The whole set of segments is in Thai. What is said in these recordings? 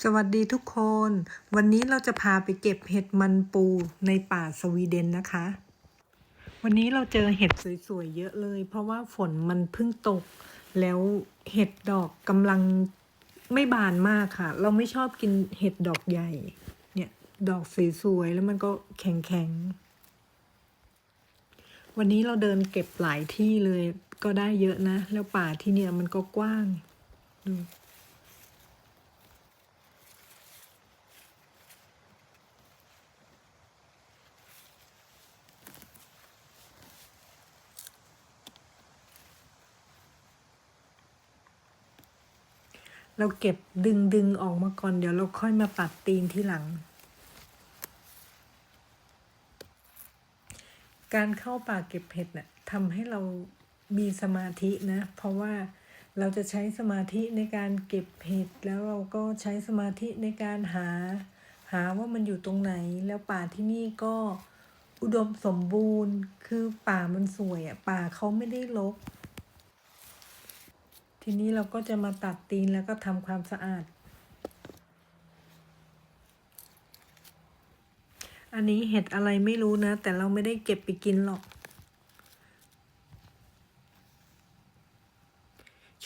สวัสดีทุกคน วันนี้เราจะพาไปเก็บเห็ดมันปูในป่าสวีเดนนะคะ วันนี้เราเจอเห็ดสวยๆเยอะเลย เพราะว่าฝนมันเพิ่งตก แล้วเห็ดดอกกำลังไม่บานมากค่ะ เราไม่ชอบกินเห็ดดอกใหญ่ เนี่ยดอกสวยๆแล้วมันก็แข็งๆ วันนี้เราเดินเก็บหลายที่เลยก็ได้เยอะนะ แล้วป่าที่เนี่ยมันก็กว้างดู เราเก็บดึงดึงออกมาก่อน เดี๋ยวเราค่อยมาปัดตีนที่หลัง การเข้าป่าเก็บเห็ดน่ะทำให้เรามีสมาธินะ เพราะว่าเราจะใช้สมาธิในการเก็บเห็ดแล้วเราก็ใช้สมาธิในการหา หาว่ามันอยู่ตรงไหน แล้วป่าที่นี่ก็อุดมสมบูรณ์ คือป่ามันสวยอะ ป่าเขาไม่ได้รก ทีนี้เราก็จะมาตัดตีนแล้วก็ทำความสะอาด อันนี้เห็ดอะไรไม่รู้นะ แต่เราไม่ได้เก็บไปกินหรอก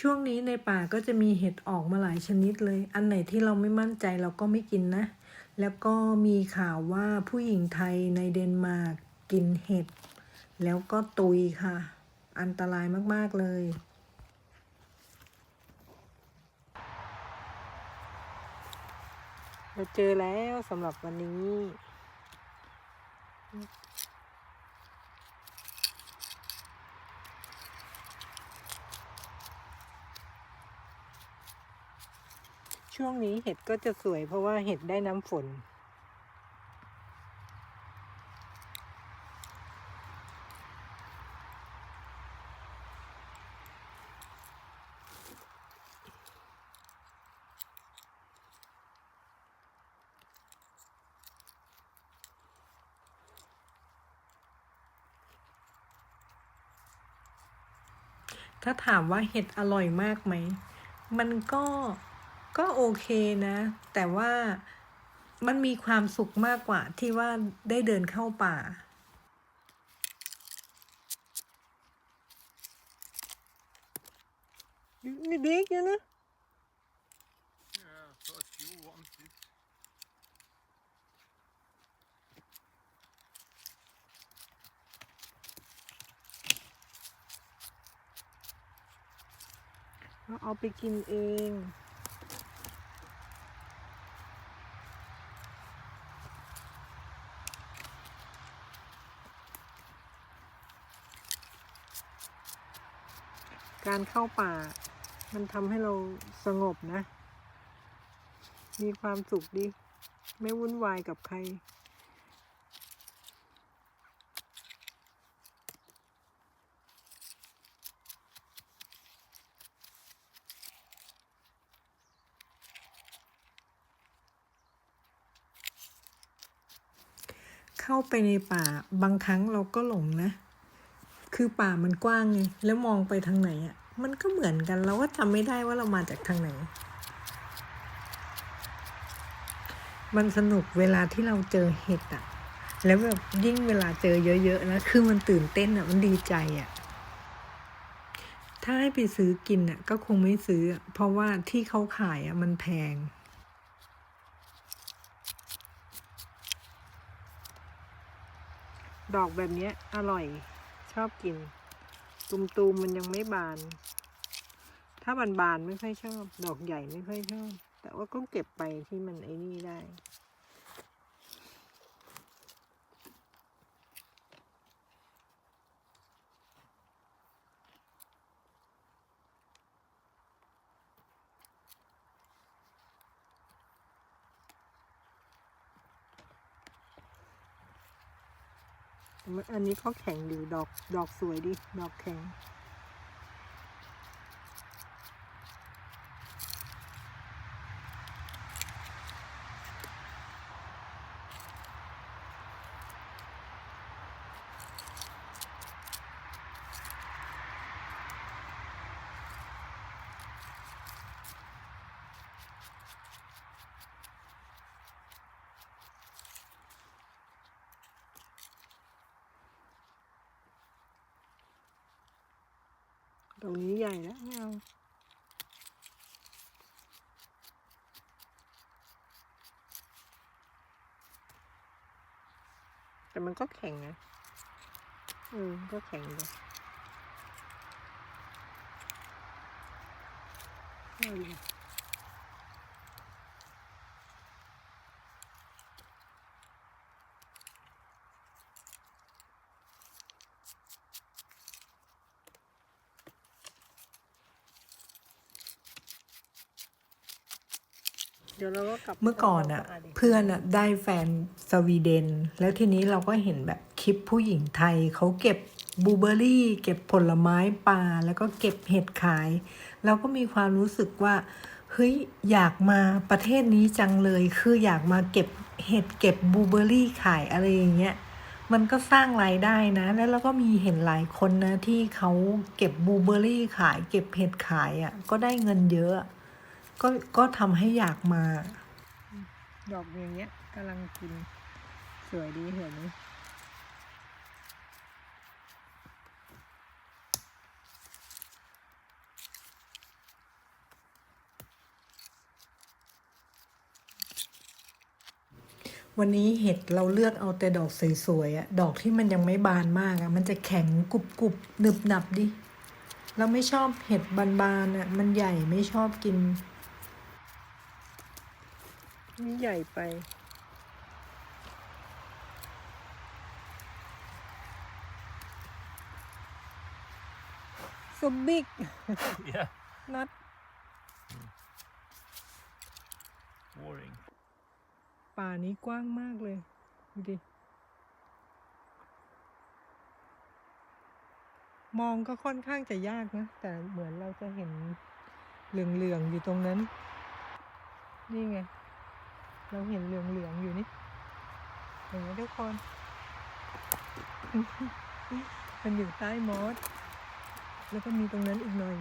ช่วงนี้ในป่าก็จะมีเห็ดออกมาหลายชนิดเลย อันไหนที่เราไม่มั่นใจเราก็ไม่กินนะ แล้วก็มีข่าวว่าผู้หญิงไทยในเดนมาร์กกินเห็ด แล้วก็ตุยค่ะ อันตรายมาก ๆ เลย เราเจอแล้วสำหรับวันนี้ช่วงนี้เห็ดก็จะสวยเพราะว่าเห็ดได้น้ำฝน ถ้าถามว่าเห็ดอร่อยมากไหม มันก็ก็โอเคนะ แต่ว่ามันมีความสุขมากกว่าที่ว่าได้เดินเข้าป่า นี่เด็กอยู่นะ เอาไปกินเองการเข้าป่า มันทำให้เราสงบนะ มีความสุขดี ไม่วุ่นวายกับใคร เข้าไปในป่าบางครั้งเราก็หลงนะ คือป่ามันกว้างไงแล้วมองไปทางไหนอะ่ะ มันก็เหมือนกันเราก็จำไม่ได้ว่าเรามาจากทางไหน มันสนุกเวลาที่เราเจอเห็ดอะ่ะ แล้วแบบยิ่งเวลาเจอเยอะๆนะคือมันตื่นเต้นอะ่ะมันดีใจอะ่ะถ้าให้ไปซื้อกินอะก็คงไม่ซื้อ เพราะว่าที่เขาขายอะมันแพง ดอกแบบนี้อร่อยชอบกิน ตุมตูมๆมันยังไม่บาน ถ้าบานบานๆไม่ค่อยชอบ ดอกใหญ่ไม่ค่อยชอบ แต่ว่าก็เก็บไปที่มันไอ้นี่ได้ อันนี้เขาแข็งดีดอกดอกสวยดี ดอกแข็ง ตรงนี้ใหญ่แล้วไม่เอาแต่มันก็แข็งนะ อืม ก็แข็งเลยเอา เดี๋ยวเราก็กลับเมื่อก่อนอะเพื่อนอะได้แฟนสวีเดน แล้วทีนี้เราก็เห็นแบบคลิปผู้หญิงไทยเขาเก็บบลูเบอร์รี่ เก็บผลไม้ป่าแล้วก็เก็บเห็ดขายเราก็มีความรู้สึกว่าเฮ้ยอยากมาประเทศนี้จังเลย คืออยากมาเก็บเห็ดเก็บบลูเบอร์รี่ขายอะไรอย่างเงี้ยมันก็สร้างรายได้นะ แล้วเราก็มีเห็นหลายคนนะที่เขาเก็บบลูเบอร์รี่ขาย เก็บเห็ดขายอะ่ะก็ได้เงินเยอะ ก็ก็ทำให้อยากมา ดอกอย่างเงี้ยกำลังกินสวยดีเห็นไหมวันนี้เห็ดเราเลือกเอาแต่ดอกสวยๆอะดอกที่มันยังไม่บานมากอะมันจะแข็งกรุบกรุบหนึบหนับดิ เราไม่ชอบเห็ดบานๆอะมันใหญ่ไม่ชอบกิน นี่ใหญ่ไป so big Yeah, not boring. ป่านี้กว้างมากเลย ดูดิ มองก็ค่อนข้างจะยากนะ แต่เหมือนเราจะเห็นเหลืองๆอยู่ตรงนั้น นี่ไง เราเห็นเหลืองๆอยู่นี่เห็นไหมทุกคน มันอยู่ใต้มอสแล้วก็มีตรงนั้นอีกหน่อย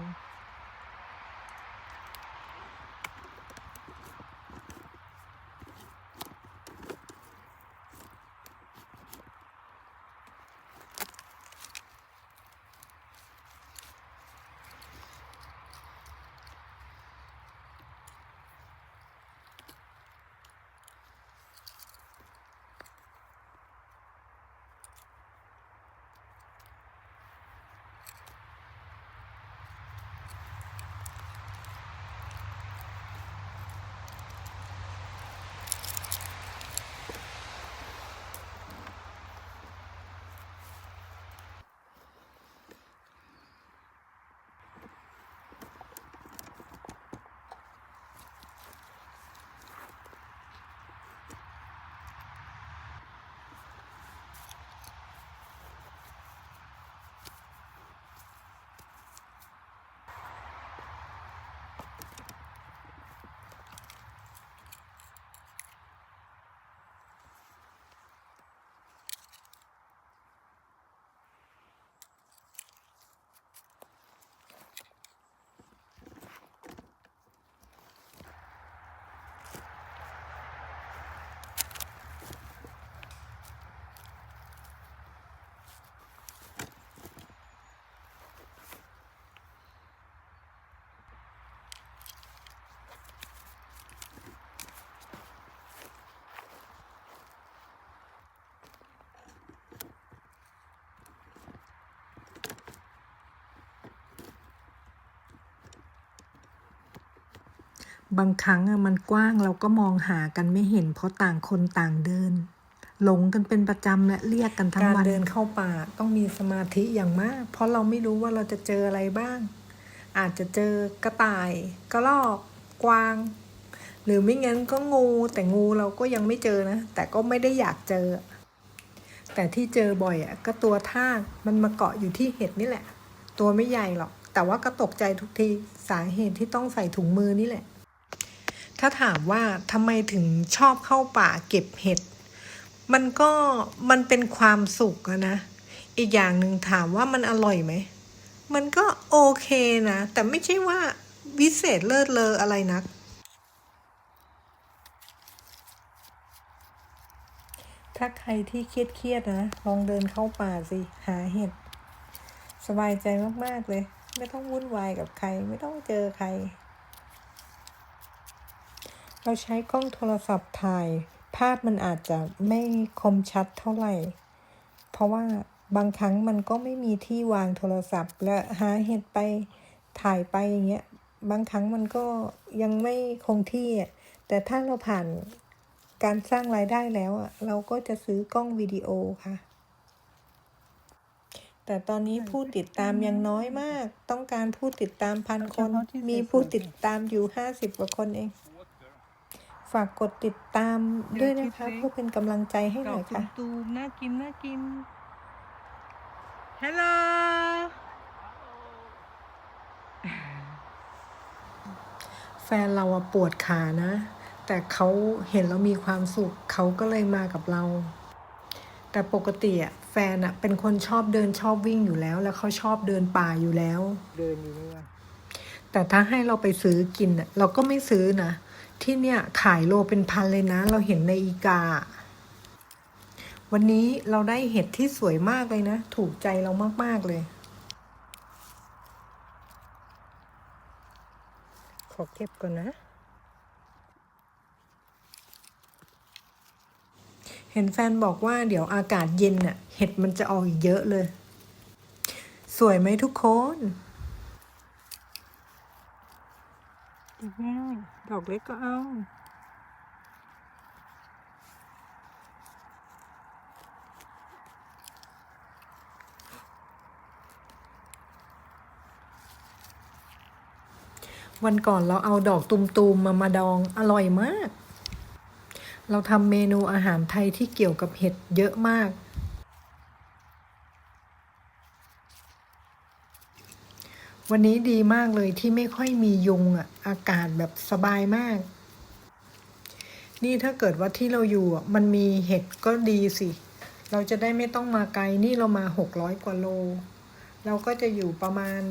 บางครั้งมันกว้างเราก็มองหากันไม่เห็น เพราะต่างคนต่างเดิน หลงกันเป็นประจำและเรียกกันทั้งวันการเดินเข้าป่าต้องมีสมาธิอย่างมาก เพราะเราไม่รู้ว่าเราจะเจออะไรบ้าง อาจจะเจอกระต่ายกระรอกกวาง หรือไม่งั้นก็งูแต่งูเราก็ยังไม่เจอนะ แต่ก็ไม่ได้อยากเจอ แต่ที่เจอบ่อยอะก็ตัวทากมันมาเกาะอยู่ที่เห็ดนี่แหละ ตัวไม่ใหญ่หรอก แต่ว่าก็ตกใจทุกทีสาเหตุที่ต้องใส่ถุงมือนี่แหละ ถ้าถามว่าทำไมถึงชอบเข้าป่าเก็บเห็ด มันก็มันเป็นความสุขอะนะ อีกอย่างหนึ่งถามว่ามันอร่อยไหม มันก็โอเคนะ แต่ไม่ใช่ว่าวิเศษเลิศเลออะไรนัก ถ้าใครที่เครียดๆนะ ลองเดินเข้าป่าสิ หาเห็ด สบายใจมาก ๆ เลย ไม่ต้องวุ่นวายกับใคร ไม่ต้องเจอใคร เราใช้กล้องโทรศัพท์ถ่าย ภาพมันอาจจะไม่คมชัดเท่าไหร่ เพราะว่าบางครั้งมันก็ไม่มีที่วางโทรศัพท์ และหาเห็ดไปถ่ายไปอย่างเงี้ย บางครั้งมันก็ยังไม่คงที่อะแต่ถ้าเราผ่านการสร้างรายได้แล้วอะ เราก็จะซื้อกล้องวิดีโอค่ะ แต่ตอนนี้ผู้ติดตามยังน้อยมาก ต้องการผู้ติดตามพันคนเฉพาะที่มีผู้ติดตามอยู่ห้าสิบกว่าคนเอง ฝากกดติดตามด้วยนะคะ เพื่อเป็นกำลังใจให้หน่อยค่ะตูมน่ากินน่ากินฮัลโหลแฟนเราอะปวดขานะ แต่เขาเห็นเรามีความสุขเขาก็เลยมากับเรา แต่ปกติอะแฟนอะเป็นคนชอบเดินชอบวิ่งอยู่แล้ว แล้วเขาชอบเดินป่าอยู่แล้ว เดินอยู่นี่ว่ะแต่ถ้าให้เราไปซื้อกินอะเราก็ไม่ซื้อนะ ที่เนี่ยขายโลเป็นพันเลยนะ เราเห็นในอีกา วันนี้เราได้เห็ดที่สวยมากเลยนะ ถูกใจเรามาก ๆ เลย ขอเก็บก่อนนะ เห็นแฟนบอกว่าเดี๋ยวอากาศเย็นน่ะ เห็ดมันจะออกอีกเยอะเลย สวยไหมทุกคน ง่าย ดอกเล็กก็เอาวันก่อนเราเอาดอกตุมๆมามาดองอร่อยมาก เราทำเมนูอาหารไทยที่เกี่ยวกับเห็ดเยอะมาก วันนี้ดีมากเลยที่ไม่ค่อยมียุงอะ อากาศแบบสบายมาก นี่ถ้าเกิดว่าที่เราอยู่อะมันมีเห็ดก็ดีสิ เราจะได้ไม่ต้องมาไกลนี่เรามาหกร้อยกว่าโล เราก็จะอยู่ประมาณ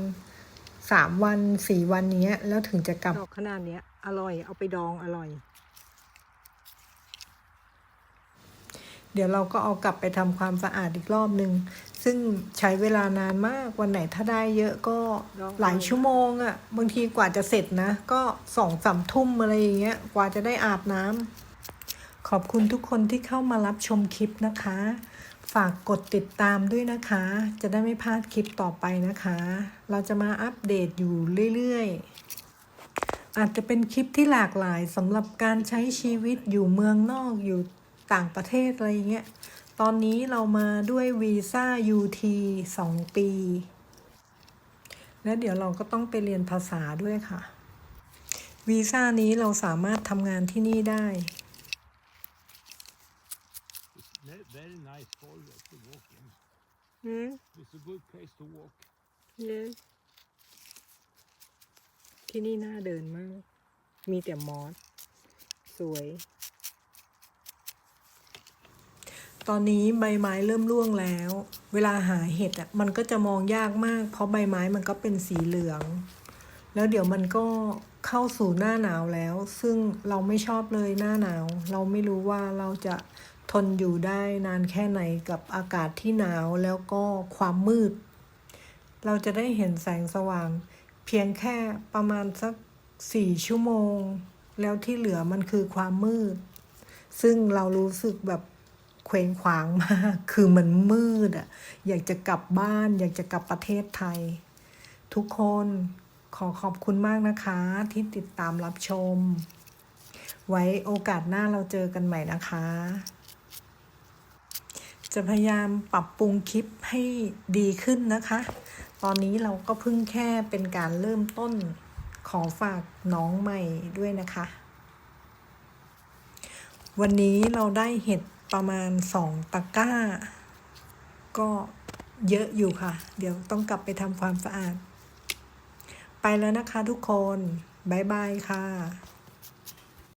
สามวันสี่วันเนี้ย แล้วถึงจะกลับดอกขนาดเนี้ย อร่อยเอาไปดองอร่อย เดี๋ยวเราก็เอากลับไปทำความสะอาดอีกรอบนึง ซึ่งใช้เวลานานมากวันไหนถ้าได้เยอะก็ลองหลายชั่วโมงอะ่ะ บางทีกว่าจะเสร็จนะ ก็สองสามทุ่มอะไรอย่างเงี้ย กว่าจะได้อาบน้ำขอบคุณทุกคนที่เข้ามารับชมคลิปนะคะ ฝากกดติดตามด้วยนะคะ จะได้ไม่พลาดคลิปต่อไปนะคะ เราจะมาอัปเดตอยู่เรื่อยๆ อาจจะเป็นคลิปที่หลากหลายสำหรับการใช้ชีวิตอยู่เมืองนอกอยู่ต่างประเทศอะไรอย่างเงี้ย ตอนนี้เรามาด้วยวีซ่า UT 2 ปี และเดี๋ยวเราก็ต้องไปเรียนภาษาด้วยค่ะ วีซ่านี้เราสามารถทำงานที่นี่ได้ It's ne- very nice forest to walk in. อืม It's a good place to walk. เยที่นี่น่าเดินมาก มีแต่มอส สวย ตอนนี้ใบไม้เริ่มร่วงแล้ว เวลาหาเห็ดอะมันก็จะมองยากมาก เพราะใบไม้มันก็เป็นสีเหลือง แล้วเดี๋ยวมันก็เข้าสู่หน้าหนาวแล้ว ซึ่งเราไม่ชอบเลยหน้าหนาว เราไม่รู้ว่าเราจะทนอยู่ได้นานแค่ไหนกับอากาศที่หนาวแล้วก็ความมืด เราจะได้เห็นแสงสว่าง เพียงแค่ประมาณสักสี่ชั่วโมง แล้วที่เหลือมันคือความมืด ซึ่งเรารู้สึกแบบ เคว้งขวางมาก คือมันมืดอะอยากจะกลับบ้าน อยากจะกลับประเทศไทย ทุกคนขอขอบคุณมากนะคะที่ติดตามรับชม ไว้โอกาสหน้าเราเจอกันใหม่นะคะ จะพยายามปรับปรุงคลิปให้ดีขึ้นนะคะ ตอนนี้เราก็เพิ่งแค่เป็นการเริ่มต้นขอฝากน้องใหม่ด้วยนะคะ วันนี้เราได้เห็ด ประมาณสองตะกร้า ก็เยอะอยู่ค่ะ เดี๋ยวต้องกลับไปทำความสะอาด ไปแล้วนะคะทุกคน บ๊ายบายค่ะ